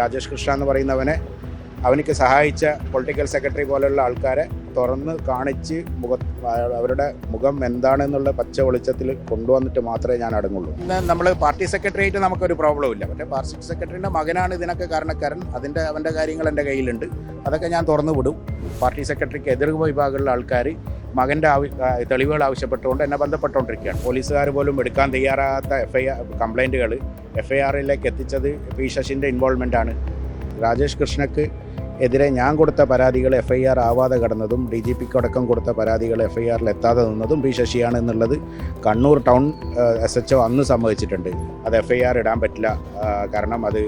രാജേഷ് കൃഷ്ണ എന്ന് പറയുന്നവനെ അവനിക്ക് സഹായിച്ച പൊളിറ്റിക്കൽ സെക്രട്ടറി പോലെയുള്ള ആൾക്കാരെ തുറന്ന് കാണിച്ച് മുഖ അവരുടെ മുഖം എന്താണെന്നുള്ള പച്ച വെളിച്ചത്തിൽ കൊണ്ടുവന്നിട്ട് മാത്രമേ ഞാൻ അടങ്ങുള്ളൂ. ഇന്ന് നമ്മൾ പാർട്ടി സെക്രട്ടറിയായിട്ട് നമുക്കൊരു പ്രോബ്ലം ഇല്ല. പക്ഷേ പാർട്ടി സെക്രട്ടറിയുടെ മകനാണ് ഇതിനൊക്കെ കാരണക്കാരൻ. അതിന്റെ അവന്റെ കാര്യങ്ങൾ എന്റെ കയ്യിലുണ്ട്. അതൊക്കെ ഞാൻ തുറന്നു വിടും. പാർട്ടി സെക്രട്ടറിക്ക് എതിർ വിഭാഗമുള്ള ആൾക്കാർ മകന്റെ ആവ തെളിവുകൾ ആവശ്യപ്പെട്ടുകൊണ്ട് എന്നെ ബന്ധപ്പെട്ടുകൊണ്ടിരിക്കുകയാണ്. പോലീസുകാർ പോലും എടുക്കാൻ തയ്യാറാകാത്ത എഫ് ഐ ആർ കംപ്ലൈന്റുകൾ എഫ് ഐ ആറിലേക്ക് എത്തിച്ചത് പി ശശിന്റെ ഇൻവോൾവ്മെന്റ് ആണ്. രാജേഷ് കൃഷ്ണക്ക് എതിരെ ഞാൻ കൊടുത്ത പരാതികൾ എഫ് ഐ ആർ ആവാതെ കടന്നതും ഡി ജി പിക്ക് അടക്കം കൊടുത്ത പരാതികൾ എഫ് ഐ ആറിൽ എത്താതെ നിന്നതും പി ശശിയാണ് എന്നുള്ളത് Kannur town S H O അന്ന് സംഭവിച്ചിട്ടുണ്ട് അത് എഫ് ഐ ആർ ഇടാൻ പറ്റില്ല കാരണം അത്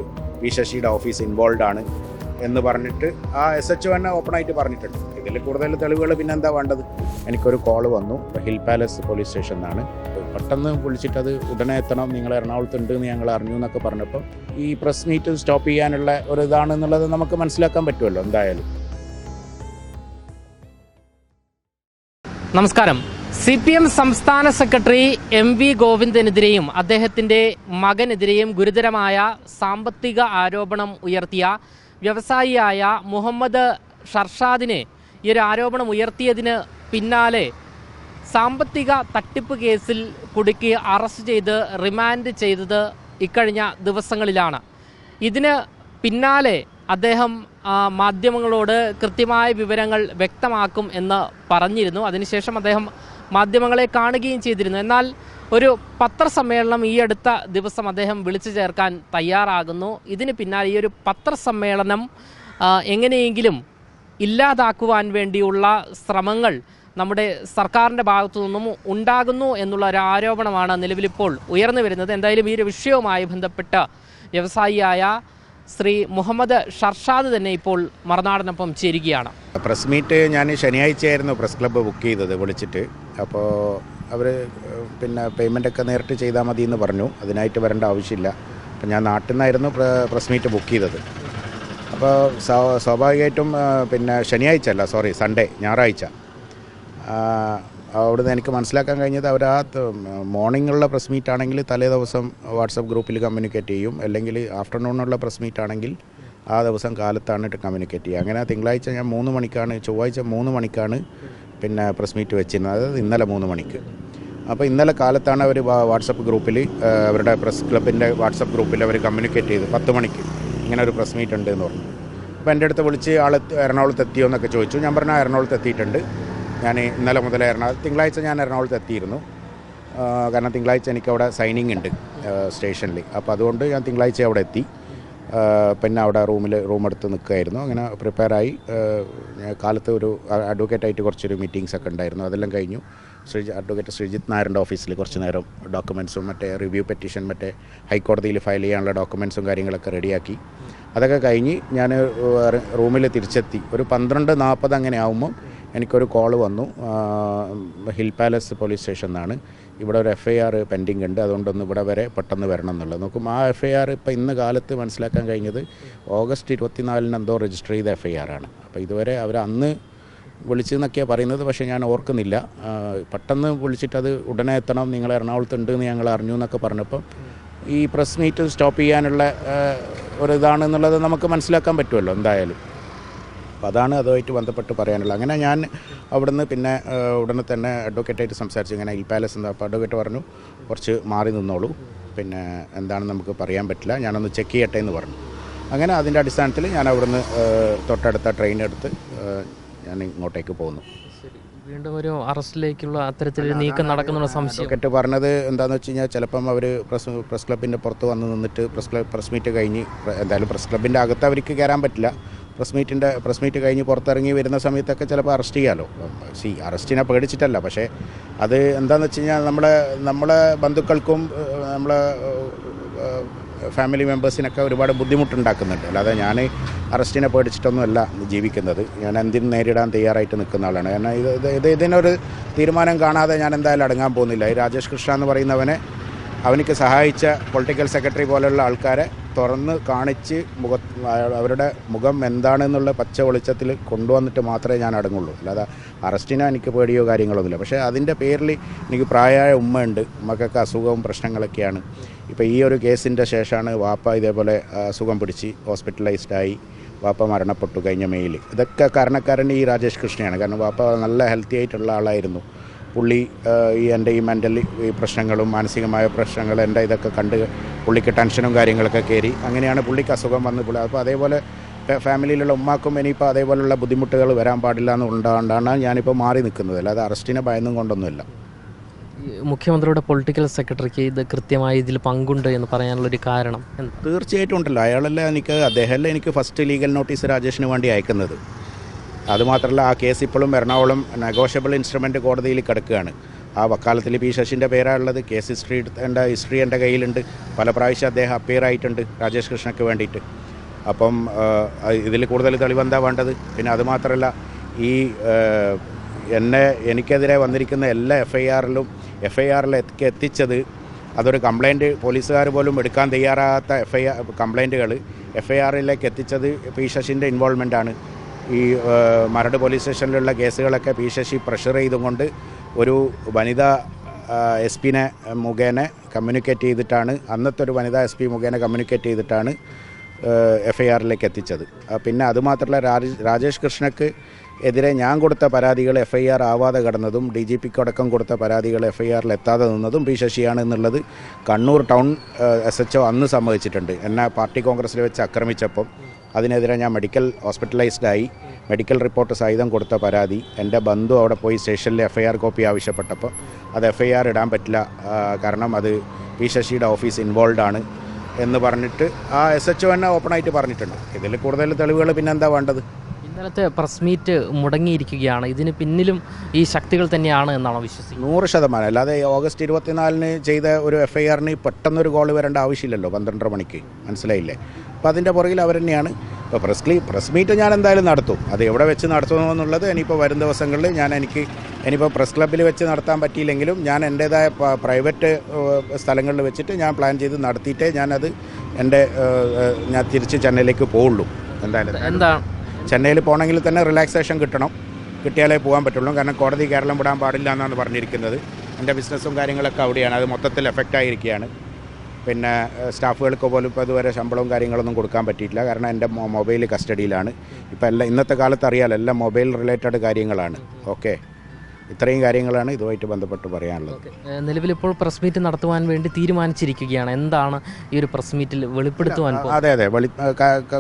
പി ശശിയുടെ ഓഫീസ് ഇൻവോൾവ് ആണ്. എന്ന് പറഞ്ഞിട്ട് ആ എസ് എച്ച് തന്നെ ഓപ്പണായിട്ട് പറഞ്ഞിട്ടുണ്ട്. ഇതിൽ കൂടുതൽ തെളിവുകൾ പിന്നെ എന്താ വേണ്ടത്? എനിക്കൊരു കോൾ വന്നു. ഹിൽ പാലസ് പോലീസ് സ്റ്റേഷൻ എന്നാണ് പെട്ടെന്ന് വിളിച്ചിട്ട് അത് ഉടനെ എത്തണം. നിങ്ങൾ എറണാകുളത്ത് ഉണ്ട് എന്ന് ഞങ്ങൾ അറിഞ്ഞു എന്നൊക്കെ പറഞ്ഞപ്പോൾ ഈ പ്രസ് മീറ്റ് സ്റ്റോപ്പ് ചെയ്യാനുള്ള ഒരു ഇതാണെന്നുള്ളത് നമുക്ക് മനസ്സിലാക്കാൻ പറ്റുമല്ലോ എന്തായാലും. നമസ്കാരം. സി പി എം സംസ്ഥാന സെക്രട്ടറി എം വി ഗോവിന്ദനെതിരെയും അദ്ദേഹത്തിന്റെ മകനെതിരെയും ഗുരുതരമായ സാമ്പത്തിക ആരോപണം ഉയർത്തിയ വ്യവസായിയായ മുഹമ്മദ് ഷർഷാദിനെ ഈ ഒരു ആരോപണം ഉയർത്തിയതിന് പിന്നാലെ സാമ്പത്തിക തട്ടിപ്പ് കേസിൽ കുടുക്കി അറസ്റ്റ് ചെയ്ത് റിമാൻഡ് ചെയ്തത് ഇക്കഴിഞ്ഞ ദിവസങ്ങളിലാണ്. ഇതിന് പിന്നാലെ അദ്ദേഹം മാധ്യമങ്ങളോട് കൃത്യമായ വിവരങ്ങൾ വ്യക്തമാക്കും എന്ന് പറഞ്ഞിരുന്നു. അതിനുശേഷം അദ്ദേഹം മാധ്യമങ്ങളെ കാണുകയും ചെയ്തിരുന്നു. എന്നാൽ ഒരു പത്രസമ്മേളനം ഈ അടുത്ത ദിവസം അദ്ദേഹം വിളിച്ചു ചേർക്കാൻ തയ്യാറാകുന്നു. ഇതിന് പിന്നാലെ ഈ ഒരു പത്രസമ്മേളനം എങ്ങനെയെങ്കിലും ഇല്ലാതാക്കുവാൻ വേണ്ടിയുള്ള ശ്രമങ്ങൾ നമ്മുടെ സർക്കാരിന്റെ ഭാഗത്തു നിന്നും ഉണ്ടാകുന്നു എന്നുള്ള ഒരു ആരോപണമാണ് നിലവിലിപ്പോൾ ഉയർന്നു വരുന്നത്. എന്തായാലും ഈ ഒരു വിഷയവുമായി ബന്ധപ്പെട്ട് വ്യവസായിയായ ശ്രീ മുഹമ്മദ് ഷർഷാദ് തന്നെ ഇപ്പോൾ മറുനാടിനൊപ്പം ചേരുകയാണ്. പ്രസ് മീറ്റ് ഞാൻ ശനിയാഴ്ചയായിരുന്നു പ്രസ് ക്ലബ്ബ് ബുക്ക് ചെയ്തത് വിളിച്ചിട്ട്. അപ്പോൾ അവർ പിന്നെ പേയ്മെന്റ് ഒക്കെ നേരിട്ട് ചെയ്താൽ മതി എന്ന് പറഞ്ഞു. അതിനായിട്ട് വരേണ്ട ആവശ്യമില്ല. അപ്പം ഞാൻ നാട്ടിൽ നിന്നായിരുന്നു പ്രസ് മീറ്റ് ബുക്ക് ചെയ്തത്. അപ്പോൾ സ്വാ- സ്വാഭാവികമായിട്ടും പിന്നെ ശനിയാഴ്ച അല്ല സോറി സൺഡേ ഞായറാഴ്ച. അവിടുന്ന് എനിക്ക് മനസ്സിലാക്കാൻ കഴിഞ്ഞത് അവർ ആ മോർണിംഗുള്ള പ്രസ് മീറ്റ് ആണെങ്കിൽ തലേ ദിവസം വാട്സപ്പ് ഗ്രൂപ്പിൽ കമ്മ്യൂണിക്കേറ്റ് ചെയ്യും. അല്ലെങ്കിൽ ആഫ്റ്റർനൂണുള്ള പ്രസ് മീറ്റ് ആണെങ്കിൽ ആ ദിവസം കാലത്താണ് കമ്മ്യൂണിക്കേറ്റ് ചെയ്യുക. അങ്ങനെ തിങ്കളാഴ്ച ഞാൻ മൂന്ന് മണിക്കാണ് ചൊവ്വാഴ്ച മൂന്ന് മണിക്കാണ് പിന്നെ പ്രസ് മീറ്റ് വെച്ചിരുന്നത് അതായത് ഇന്നലെ മൂന്ന് മണിക്ക്. അപ്പോൾ ഇന്നലെ കാലത്താണ് അവർ വാട്സപ്പ് ഗ്രൂപ്പിൽ അവരുടെ പ്രസ് ക്ലബിന്റെ വാട്സപ്പ് ഗ്രൂപ്പിൽ അവർ കമ്മ്യൂണിക്കേറ്റ് ചെയ്ത് പത്ത് മണിക്ക് ഇങ്ങനെ ഒരു പ്രസ് മീറ്റ് ഉണ്ട് എന്ന് പറഞ്ഞു. അപ്പോൾ എന്റെ അടുത്ത് വിളിച്ച് ആൾ എറണാകുളത്ത് എത്തിയോ എന്നൊക്കെ ചോദിച്ചു. ഞാൻ പറഞ്ഞാൽ "ആ, എറണാകുളത്ത് എത്തിയിട്ടുണ്ട്. ഞാൻ ഇന്നലെ മുതൽ എറണാകുളം തിങ്കളാഴ്ച ഞാൻ എറണാകുളത്ത് എത്തിയിരുന്നു. കാരണം തിങ്കളാഴ്ച എനിക്ക് അവിടെ സൈനിങ് ഉണ്ട് സ്റ്റേഷനിൽ. അപ്പോൾ അതുകൊണ്ട് ഞാൻ തിങ്കളാഴ്ച അവിടെ എത്തി. പിന്നെ അവിടെ റൂമിൽ റൂം എടുത്ത് നിൽക്കുകയായിരുന്നു. അങ്ങനെ പ്രിപ്പയറായി കാലത്ത് ഒരു അഡ്വക്കേറ്റായിട്ട് കുറച്ചൊരു മീറ്റിങ്സ് ഒക്കെ ഉണ്ടായിരുന്നു. അതെല്ലാം കഴിഞ്ഞു. ശ്രീജി അഡ്വക്കേറ്റ് ശ്രീജിത്ത് നായരുടെ ഓഫീസിൽ കുറച്ച് നേരം ഡോക്യുമെൻസും മറ്റേ റിവ്യൂ പെറ്റീഷൻ മറ്റേ ഹൈക്കോടതിയിൽ ഫയൽ ചെയ്യാനുള്ള ഡോക്യുമെൻസും കാര്യങ്ങളൊക്കെ റെഡിയാക്കി അതൊക്കെ കഴിഞ്ഞ് ഞാൻ റൂമിൽ തിരിച്ചെത്തി. ഒരു പന്ത്രണ്ട് നാൽപ്പത് അങ്ങനെ ആകുമ്പം എനിക്കൊരു കോൾ വന്നു. ഹിൽ പാലസ് പോലീസ് സ്റ്റേഷൻ നിന്നാണ്. ഇവിടെ ഒരു എഫ് ഐ ആർ പെൻഡിങ് ഉണ്ട്. അതുകൊണ്ടൊന്ന് ഇവിടെ വരെ പെട്ടെന്ന് വരണം എന്നുള്ളത്. നോക്കും ആ എഫ് ഐ ആർ ഇപ്പോൾ ഇന്ന് കാലത്ത് മനസ്സിലാക്കാൻ കഴിഞ്ഞത് ഓഗസ്റ്റ് ഇരുപത്തിനാലിന് എന്തോ രജിസ്റ്റർ ചെയ്ത എഫ് ഐ ആർ ആണ്. അപ്പോൾ ഇതുവരെ അവർ അന്ന് വിളിച്ചെന്നൊക്കെയാണ് പറയുന്നത്. പക്ഷേ ഞാൻ ഓർക്കുന്നില്ല. പെട്ടെന്ന് വിളിച്ചിട്ട് അത് ഉടനെ എത്തണം. നിങ്ങൾ എറണാകുളത്ത് ഉണ്ട് എന്ന് ഞങ്ങൾ അറിഞ്ഞു എന്നൊക്കെ പറഞ്ഞപ്പം ഈ പ്രസ് മീറ്റ് സ്റ്റോപ്പ് ചെയ്യാനുള്ള ഒരിതാണെന്നുള്ളത് നമുക്ക് മനസ്സിലാക്കാൻ പറ്റുമല്ലോ എന്തായാലും. അപ്പോൾ അതാണ് അതുമായിട്ട് ബന്ധപ്പെട്ട് പറയാനുള്ളത്. അങ്ങനെ ഞാൻ അവിടുന്ന് പിന്നെ ഉടനെ തന്നെ അഡ്വക്കേറ്റായിട്ട് സംസാരിച്ചു. ഇങ്ങനെ ഈ പാലസ് എന്താ അപ്പോൾ അഡ്വക്കേറ്റ് പറഞ്ഞു കുറച്ച് മാറി നിന്നോളൂ. പിന്നെ എന്താണെന്ന് നമുക്ക് പറയാൻ പറ്റില്ല. ഞാനൊന്ന് ചെക്ക് ചെയ്യട്ടെ എന്ന് പറഞ്ഞു. അങ്ങനെ അതിന്റെ അടിസ്ഥാനത്തിൽ ഞാൻ അവിടുന്ന് തൊട്ടടുത്ത ട്രെയിൻ എടുത്ത് ഞാൻ ഇങ്ങോട്ടേക്ക് പോകുന്നു വീണ്ടും ഒരു അറസ്റ്റിലേക്കുള്ള അത്തരത്തിൽ നീക്കം നടക്കുന്നുള്ള സംശയം? കേട്ട് പറഞ്ഞത് എന്താണെന്ന് വെച്ച് കഴിഞ്ഞാൽ ചിലപ്പം അവർ പ്രസ് പ്രസ് ക്ലബിന്റെ പുറത്ത് വന്ന് നിന്നിട്ട് പ്രസ് ക്ലബ് പ്രസ് മീറ്റ് കഴിഞ്ഞ് എന്തായാലും പ്രസ് ക്ലബിന്റെ അകത്ത് അവർക്ക് കയറാൻ പറ്റില്ല. പ്രസ് മീറ്റിന്റെ പ്രസ് മീറ്റ് കഴിഞ്ഞ് പുറത്തിറങ്ങി വരുന്ന സമയത്തൊക്കെ ചിലപ്പോൾ അറസ്റ്റ് ചെയ്യാമല്ലോ സി അറസ്റ്റിനെ പേടിച്ചിട്ടല്ല. പക്ഷേ അത് എന്താണെന്ന് വെച്ച് കഴിഞ്ഞാൽ നമ്മളെ നമ്മളെ ബന്ധുക്കൾക്കും നമ്മളെ ഫാമിലി മെമ്പേഴ്സിനൊക്കെ ഒരുപാട് ബുദ്ധിമുട്ടുണ്ടാക്കുന്നുണ്ട്. അല്ലാതെ ഞാൻ അറസ്റ്റിനെ പേടിച്ചിട്ടൊന്നുമല്ല ജീവിക്കുന്നത്. ഞാൻ എന്തിനും നേരിടാൻ തയ്യാറായിട്ട് നിൽക്കുന്ന ആളാണ്. കാരണം ഇത് ഇത് ഇതിനൊരു തീരുമാനം കാണാതെ ഞാൻ എന്തായാലും അടങ്ങാൻ പോകുന്നില്ല. ഈ രാജേഷ് കൃഷ്ണ എന്ന് പറയുന്നവനെ അവനിക്ക് സഹായിച്ച പൊളിറ്റിക്കൽ സെക്രട്ടറി പോലെയുള്ള ആൾക്കാരെ തുറന്ന് കാണിച്ച് മുഖ അവരുടെ മുഖം എന്താണെന്നുള്ള പച്ച വെളിച്ചത്തിൽ കൊണ്ടുവന്നിട്ട് മാത്രമേ ഞാൻ അടങ്ങുള്ളൂ. അല്ലാതെ അറസ്റ്റിനോ എനിക്ക് പേടിയോ കാര്യങ്ങളൊന്നുമില്ല. പക്ഷേ അതിന്റെ പേരിൽ എനിക്ക് പ്രായമായ ഉമ്മയുണ്ട്. ഉമ്മക്കൊക്കെ അസുഖവും പ്രശ്നങ്ങളൊക്കെയാണ്. ഇപ്പോൾ ഈ ഒരു കേസിന്റെ ശേഷമാണ് വാപ്പ ഇതേപോലെ അസുഖം പിടിച്ച് ഹോസ്പിറ്റലൈസ്ഡായി വാപ്പ മരണപ്പെട്ടു കഴിഞ്ഞ മെയിൽ ഇതൊക്കെ കാരണക്കാരൻ ഈ രാജേഷ് കൃഷ്ണയാണ്. കാരണം വാപ്പ നല്ല ഹെൽത്തി ആയിട്ടുള്ള ആളായിരുന്നു. പുള്ളി ഈ എന്റെ ഈ മെന്റൽ ഈ പ്രശ്നങ്ങളും മാനസികമായ പ്രശ്നങ്ങൾ എന്റെ ഇതൊക്കെ കണ്ട് പുള്ളിക്ക് ടെൻഷനും കാര്യങ്ങളൊക്കെ കയറി. അങ്ങനെയാണ് പുള്ളിക്ക് അസുഖം വന്ന് പുള്ളി അപ്പോൾ അതേപോലെ ഫാമിലിയിലുള്ള ഉമ്മാക്കും ഇനിയിപ്പോൾ അതേപോലുള്ള ബുദ്ധിമുട്ടുകൾ വരാൻ പാടില്ല എന്ന് ഉണ്ടാകൊണ്ടാണ് ഞാനിപ്പോൾ മാറി നിൽക്കുന്നത്. അല്ലാതെ അറസ്റ്റിനെ ഭയന്നും കൊണ്ടൊന്നുമില്ല. മുഖ്യമന്ത്രിയുടെ പൊളിറ്റിക്കൽ സെക്രട്ടറിക്ക് ഇത് കൃത്യമായി ഇതിൽ പങ്കുണ്ട് എന്ന് പറയാനുള്ള ഒരു കാരണം തീർച്ചയായിട്ടും ഉണ്ടല്ലോ. അയാളല്ലേ എനിക്ക് അദ്ദേഹമല്ലേ എനിക്ക് ഫസ്റ്റ് ലീഗൽ നോട്ടീസ് രാജേഷിന് വേണ്ടി അയക്കുന്നത്. അതുമാത്രമല്ല ആ കേസ് ഇപ്പോഴും എറണാകുളം നെഗോഷ്യബിൾ ഇൻസ്ട്രുമെന്റ് കോടതിയിൽ കിടക്കുകയാണ്. ആ വക്കാലത്തിൽ പി ശശിന്റെ പേരാണുള്ളത്. കേസ് ഹിസ്റ്ററി എന്റെ ഹിസ്റ്ററി എന്റെ കയ്യിലുണ്ട്. പല പ്രാവശ്യം അദ്ദേഹം അപ്പിയർ ആയിട്ടുണ്ട് രാജേഷ് കൃഷ്ണയ്ക്ക് വേണ്ടിയിട്ട്. അപ്പം ഇതിൽ കൂടുതൽ തെളിവെന്താ വേണ്ടത്? പിന്നെ അതുമാത്രമല്ല ഈ എന്നെ എനിക്കെതിരെ വന്നിരിക്കുന്ന എല്ലാ എഫ് ഐ ആറിലും എഫ് ഐ ആറിൽ എത്തിച്ചത് അതൊരു കംപ്ലൈന്റ് പോലീസുകാർ പോലും എടുക്കാൻ തയ്യാറാകാത്ത എഫ് ഐ കംപ്ലൈന്റുകൾ എഫ് ഐ ആറിലേക്ക് എത്തിച്ചത് പി ശശിന്റെ ഇൻവോൾവ്മെന്റ് ആണ്. ഈ മരട് പോലീസ് സ്റ്റേഷനിലുള്ള കേസുകളൊക്കെ പി ശശി പ്രഷർ ചെയ്തുകൊണ്ട് ഒരു വനിത എസ് പിനെ മുഖേന കമ്മ്യൂണിക്കേറ്റ് ചെയ്തിട്ടാണ് അന്നത്തെ ഒരു വനിതാ എസ് പി മുഖേന കമ്മ്യൂണിക്കേറ്റ് ചെയ്തിട്ടാണ് എഫ് ഐ ആറിലേക്ക് എത്തിച്ചത്. പിന്നെ അതുമാത്രമല്ല രാജേഷ് കൃഷ്ണക്ക് എതിരെ ഞാൻ കൊടുത്ത പരാതികൾ എഫ് ഐ ആർ ആവാതെ കടന്നതും ഡി ജി പിക്ക് അടക്കം കൊടുത്ത പരാതികൾ എഫ് ഐ ആറിൽ എത്താതെ നിന്നതും പി ശശിയാണ് എന്നുള്ളത് Kannur town S H O അന്ന് സമ്മതിച്ചിട്ടുണ്ട്. എന്നെ പാർട്ടി കോൺഗ്രസ്സിൽ വെച്ച് ആക്രമിച്ചപ്പം അതിനെതിരെ ഞാൻ മെഡിക്കൽ ഹോസ്പിറ്റലൈസ്ഡ് ആയി. മെഡിക്കൽ റിപ്പോർട്ട് സഹിതം കൊടുത്ത പരാതി. എന്റെ ബന്ധു അവിടെ പോയി സ്റ്റേഷനിൽ എഫ് ഐ ആർ കോപ്പി ആവശ്യപ്പെട്ടപ്പോൾ അത് എഫ് ഐ ആർ ഇടാൻ പറ്റില്ല. കാരണം അത് പി ശശിയുടെ ഓഫീസ് ഇൻവോൾവ് ആണ് എന്ന് പറഞ്ഞിട്ട് ആ എസ് എച്ച് ഒ തന്നെ ഓപ്പണായിട്ട് പറഞ്ഞിട്ടുണ്ട്. ഇതിൽ കൂടുതൽ തെളിവുകൾ പിന്നെന്താ വേണ്ടത്? ഇന്നലത്തെ പ്രസ് മീറ്റ് മുടങ്ങിയിരിക്കുകയാണ്. ഇതിന് പിന്നിലും ഈ ശക്തികൾ തന്നെയാണ് എന്നാണോ വിശ്വസിക്കുന്നത്? നൂറ് ശതമാനം. അല്ലാതെ ഓഗസ്റ്റ് ഇരുപത്തിനാലിന് ചെയ്ത ഒരു എഫ് ഐ ആറിന് പെട്ടെന്നൊരു ഗോൾ വരേണ്ട ആവശ്യമില്ലല്ലോ പന്ത്രണ്ടര മണിക്ക്. മനസ്സിലായില്ലേ? അപ്പോൾ അതിന്റെ പുറകിൽ അവർ തന്നെയാണ്. ഇപ്പോൾ പ്രസ് ക്ലീ പ്രസ് മീറ്റ് ഞാൻ എന്തായാലും നടത്തും. അത് എവിടെ വെച്ച് നടത്തുന്നു എന്നുള്ളത് ഇനിയിപ്പോൾ വരും ദിവസങ്ങളിൽ ഞാൻ എനിക്ക് ഇനിയിപ്പോൾ പ്രസ് ക്ലബ്ബിൽ വെച്ച് നടത്താൻ പറ്റിയില്ലെങ്കിലും ഞാൻ എന്റേതായ പ്രൈവറ്റ് സ്ഥലങ്ങളിൽ വെച്ചിട്ട് ഞാൻ പ്ലാൻ ചെയ്ത് നടത്തിയിട്ടേ ഞാനത് എന്റെ ഞാൻ തിരിച്ച് ചെന്നൈയിലേക്ക് പോവുള്ളൂ. എന്തായാലും. എന്താണ് ചെന്നൈയിൽ പോകണമെങ്കിൽ തന്നെ റിലാക്സേഷൻ കിട്ടണം. കിട്ടിയാലേ പോകാൻ പറ്റുള്ളൂ. കാരണം കോടതി കേരളം വിടാൻ പാടില്ല എന്നാണ് പറഞ്ഞിരിക്കുന്നത്. എന്റെ ബിസിനസ്സും കാര്യങ്ങളൊക്കെ അവിടെയാണ്. അത് മൊത്തത്തിൽ എഫക്റ്റ് ആയിരിക്കുകയാണ്. പിന്നെ സ്റ്റാഫുകൾക്ക് പോലും ഇപ്പോൾ ഇതുവരെ ശമ്പളവും കാര്യങ്ങളൊന്നും കൊടുക്കാൻ പറ്റിയിട്ടില്ല. കാരണം എന്റെ മൊബൈൽ കസ്റ്റഡിയിലാണ്. ഇപ്പോൾ എല്ലാം ഇന്നത്തെ കാലത്ത് അറിയാലോ എല്ലാം മൊബൈൽ റിലേറ്റഡ് കാര്യങ്ങളാണ്. ഓക്കെ? ഇത്രയും കാര്യങ്ങളാണ് ഇതുമായിട്ട് ബന്ധപ്പെട്ട് പറയാനുള്ളത്. നിലവിൽ ഇപ്പോൾ പ്രസ് മീറ്റ് നടത്തുവാൻ വേണ്ടി തീരുമാനിച്ചിരിക്കുകയാണ്. എന്താണ് ഈ ഒരു പ്രസ് മീറ്റിൽ വെളിപ്പെടുത്തുവാൻ അതെ അതെ വെളി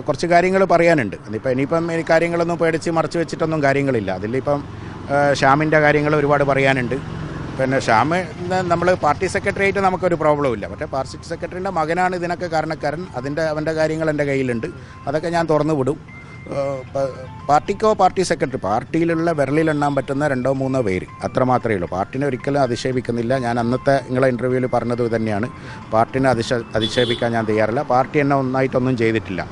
കുറച്ച് കാര്യങ്ങൾ പറയാനുണ്ട്. ഇപ്പം ഇനിയിപ്പം ഈ കാര്യങ്ങളൊന്നും പേടിച്ച് മറച്ചു വെച്ചിട്ടൊന്നും കാര്യങ്ങളില്ല. അതിലിപ്പം ഷ്യാമിന്റെ കാര്യങ്ങൾ ഒരുപാട് പറയാനുണ്ട്. പിന്നെ ഷ്യാം നമ്മൾ പാർട്ടി സെക്രട്ടറിയായിട്ട് നമുക്കൊരു പ്രോബ്ലം ഇല്ല. പക്ഷേ പാർട്ടി സെക്രട്ടറിന്റെ മകനാണ് ഇതിനൊക്കെ കാരണക്കാരൻ. അതിന്റെ അവന്റെ കാര്യങ്ങൾ എന്റെ കയ്യിലുണ്ട്. അതൊക്കെ ഞാൻ തുറന്നു വിടും പാർട്ടിക്കോ പാർട്ടി സെക്രട്ടറി പാർട്ടിയിലുള്ള വിരലിലെണ്ണാൻ പറ്റുന്ന രണ്ടോ മൂന്നോ പേര് അത്ര മാത്രമേ ഉള്ളൂ. പാർട്ടിനെ ഒരിക്കലും അധിക്ഷേപിക്കുന്നില്ല. ഞാൻ അന്നത്തെ നിങ്ങളെ ഇന്റർവ്യൂവിൽ പറഞ്ഞത് തന്നെയാണ്. പാർട്ടിനെ അതിശ അധിക്ഷേപിക്കാൻ ഞാൻ തയ്യാറില്ല. പാർട്ടി എന്നെ ഒന്നായിട്ടൊന്നും ചെയ്തിട്ടില്ല.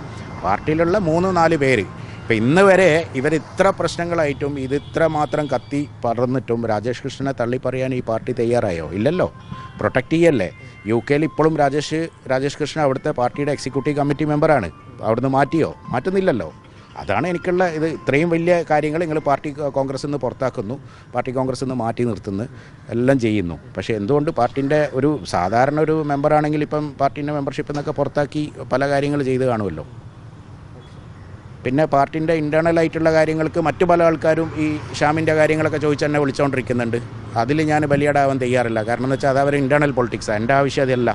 പാർട്ടിയിലുള്ള മൂന്ന് നാല് പേര് ഇപ്പം ഇന്ന് വരെ ഇവർ ഇത്ര പ്രശ്നങ്ങളായിട്ടും ഇത് ഇത്ര മാത്രം കത്തി പറന്നിട്ടും രാജേഷ് കൃഷ്ണനെ തള്ളിപ്പറയാൻ ഈ പാർട്ടി തയ്യാറായോ? ഇല്ലല്ലോ. പ്രൊട്ടക്റ്റ് ചെയ്യല്ലേ. യു കെയിൽ ഇപ്പോഴും രാജേഷ് രാജേഷ് കൃഷ്ണൻ അവിടുത്തെ പാർട്ടിയുടെ എക്സിക്യൂട്ടീവ് കമ്മിറ്റി മെമ്പറാണ് അവിടുന്ന് മാറ്റിയോ? മാറ്റുന്നില്ലല്ലോ. അതാണ് എനിക്കുള്ള ഇത്. ഇത്രയും വലിയ കാര്യങ്ങൾ നിങ്ങൾ പാർട്ടി കോൺഗ്രസ് നിന്ന് പുറത്താക്കുന്നു. പാർട്ടി കോൺഗ്രസ് നിന്ന് മാറ്റി നിർത്തുന്നു. എല്ലാം ചെയ്യുന്നു. പക്ഷേ എന്തുകൊണ്ട് പാർട്ടിന്റെ ഒരു സാധാരണ ഒരു മെമ്പറാണെങ്കിൽ ഇപ്പം പാർട്ടീന്റെ മെമ്പർഷിപ്പ് എന്നൊക്കെ പുറത്താക്കി പല കാര്യങ്ങൾ ചെയ്ത് കാണുമല്ലോ. പിന്നെ പാർട്ടിന്റെ ഇന്റേർണൽ ആയിട്ടുള്ള കാര്യങ്ങൾക്ക് മറ്റു പല ആൾക്കാരും ഈ ഷാമിന്റെ കാര്യങ്ങളൊക്കെ ചോദിച്ച് എന്നെ വിളിച്ചുകൊണ്ടിരിക്കുന്നുണ്ട് അതിൽ ഞാൻ ബലിയാടാവാൻ തയ്യാറില്ല. കാരണം എന്ന് വെച്ചാൽ അത് അവർ ഇന്റേർണൽ പൊളിറ്റിക്സാണ് എന്റെ ആവശ്യം അതല്ല.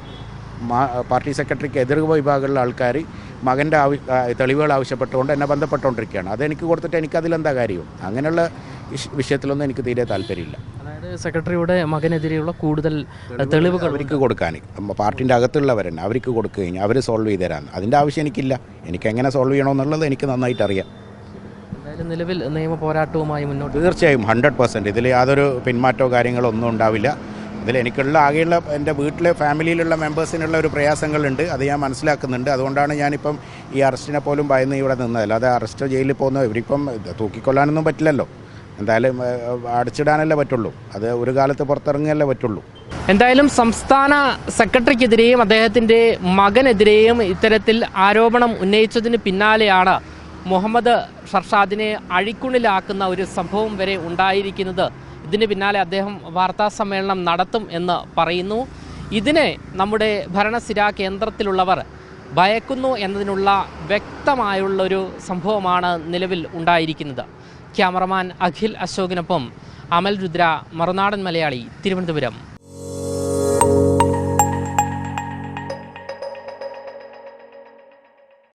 പാർട്ടി സെക്രട്ടറിക്ക് എതിർ വിഭാഗമുള്ള ആൾക്കാർ മകന്റെ ആവശ്യ തെളിവുകൾ ആവശ്യപ്പെട്ടുകൊണ്ട് എന്നെ ബന്ധപ്പെട്ടുകൊണ്ടിരിക്കുകയാണ്. അതെനിക്ക് കൊടുത്തിട്ട് എനിക്ക് എനിക്കതിലെന്താ കാര്യം അങ്ങനെയുള്ള വിഷയത്തിലൊന്നും എനിക്ക് തീരെ താല്പര്യമില്ല. അതായത് സെക്രട്ടറിയുടെ മകനെതിരെയുള്ള കൂടുതൽ തെളിവുകൾ അവർക്ക് കൊടുക്കാൻ പാർട്ടിന്റെ അകത്തുള്ളവരെന്നെ അവർക്ക് കൊടുക്കുകയും അവർ സോൾവ് ചെയ്ത് തരാൻ അതിന്റെ ആവശ്യം എനിക്കില്ല. എനിക്ക് എങ്ങനെ സോൾവ് ചെയ്യണമെന്നുള്ളത് എനിക്ക് നന്നായിട്ട് അറിയാം എന്തായാലും നിലവിൽ നിയമ പോരാട്ടവുമായി മുന്നോട്ട് തീർച്ചയായും ഹൺഡ്രഡ് പെർസെന്റ്. ഇതിൽ യാതൊരു പിന്മാറ്റമോ കാര്യങ്ങളോ ഒന്നും ഉണ്ടാവില്ല. ഇതിൽ എനിക്കുള്ള ആകെയുള്ള എന്റെ വീട്ടിലെ ഫാമിലിയിലുള്ള മെമ്പേഴ്സിനുള്ള ഒരു പ്രയാസങ്ങളുണ്ട്. അത് ഞാൻ മനസ്സിലാക്കുന്നുണ്ട്. അതുകൊണ്ടാണ് ഞാനിപ്പം ഈ അറസ്റ്റിനെ പോലും ഭയന്ന് ഇവിടെ നിന്നത്. അല്ലാതെ അറസ്റ്റ് ജയിലിൽ പോകുന്ന ഇവരിപ്പം തൂക്കിക്കൊല്ലാനൊന്നും പറ്റില്ലല്ലോ. എന്തായാലും അടച്ചിടാനല്ലേ പറ്റുള്ളൂ. അത് ഒരു കാലത്ത് പുറത്തിറങ്ങിയല്ലേ പറ്റുള്ളൂ. എന്തായാലും സംസ്ഥാന സെക്രട്ടറിക്കെതിരെയും അദ്ദേഹത്തിന്റെ മകനെതിരെയും ഇത്തരത്തിൽ ആരോപണം ഉന്നയിച്ചതിന് പിന്നാലെയാണ് മുഹമ്മദ് ഷർഷാദിനെ അഴിക്കുണിലാക്കുന്ന ഒരു സംഭവം വരെ ഉണ്ടായിരിക്കുന്നത്. ഇതിന് പിന്നാലെ അദ്ദേഹം വാർത്താ സമ്മേളനം നടത്തും എന്ന് പറയുന്നു. ഇതിനെ നമ്മുടെ ഭരണസിരാ കേന്ദ്രത്തിലുള്ളവർ ഭയക്കുന്നു എന്നതിനുള്ള വ്യക്തമായുള്ളൊരു സംഭവമാണ് നിലവിൽ ഉണ്ടായിരിക്കുന്നത്. ക്യാമറമാൻ അഖിൽ അശോകിനൊപ്പം അമൽ രുദ്ര മറുനാടൻ മലയാളി തിരുവനന്തപുരം.